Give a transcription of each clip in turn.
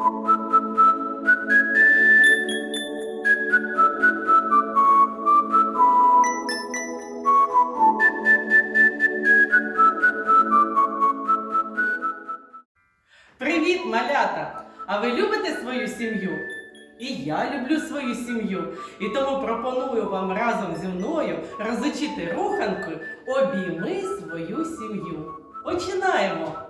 Привіт, малята! А ви любите свою сім'ю? І я люблю свою сім'ю. І тому пропоную вам разом зі мною розучити руханку Обійми свою сім'ю. Починаємо!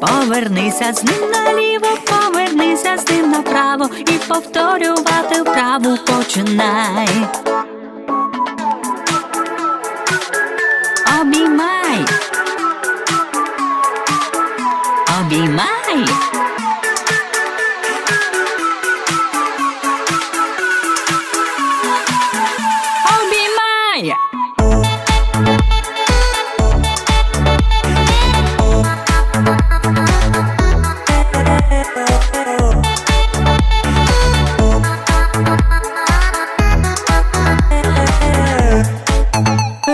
Повернися з ним наліво, повернися з ним направо і повторювати вправу починай. Обіймай. Обіймай.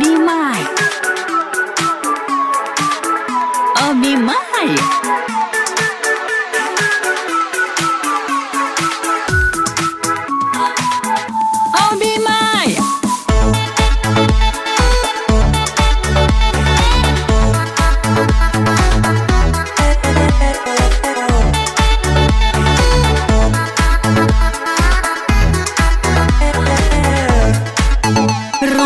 Обіймай. Обіймай.